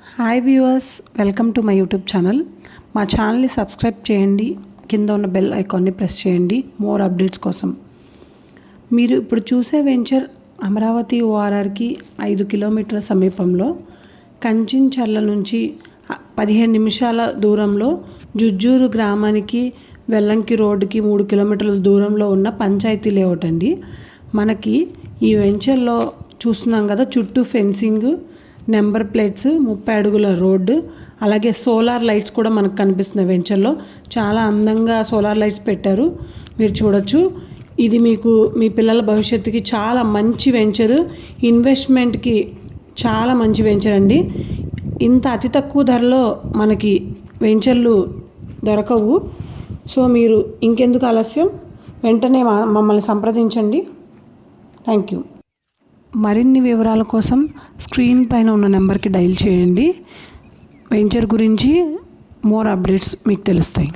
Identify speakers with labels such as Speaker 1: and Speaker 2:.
Speaker 1: Hi viewers welcome to my YouTube channel మా ఛానల్ని subscribe చేయండి. కింద ఉన్న బెల్ ఐకాన్ని ప్రెస్ చేయండి. మోర్ అప్డేట్స్ కోసం. మీరు ఇప్పుడు చూసే వెంచర్ అమరావతి ఓఆర్ఆర్కి ఐదు కిలోమీటర్ల సమీపంలో కంచించర్ల నుంచి పదిహేను నిమిషాల దూరంలో జుజ్జూరు గ్రామానికి వెల్లంకి రోడ్డుకి మూడు కిలోమీటర్ల దూరంలో ఉన్న పంచాయతీ లేఅవుట్ అండి. మనకి ఈ వెంచర్లో చూస్తున్నాం కదా చుట్టూ ఫెన్సింగ్ నెంబర్ ప్లేట్స్ ముప్పై అడుగుల రోడ్డు అలాగే సోలార్ లైట్స్ కూడా మనకు కనిపిస్తున్నాయి వెంచర్లో. చాలా అందంగా సోలార్ లైట్స్ పెట్టారు. మీరు చూడొచ్చు. ఇది మీకు మీ పిల్లల భవిష్యత్తుకి చాలా మంచి వెంచరు. ఇన్వెస్ట్మెంట్కి చాలా మంచి వెంచర్ అండి. ఇంత అతి తక్కువ ధరలో మనకి వెంచర్లు దొరకవు. సో మీరు ఇంకెందుకు ఆలస్యం? వెంటనే మమ్మల్ని సంప్రదించండి. Thank you. మరిన్ని వివరాల కోసం స్క్రీన్ పైన ఉన్న నెంబర్కి డైల్ చేయండి. వెంచర్ గురించి మోర్ అప్డేట్స్ మీకు తెలుస్తాయి.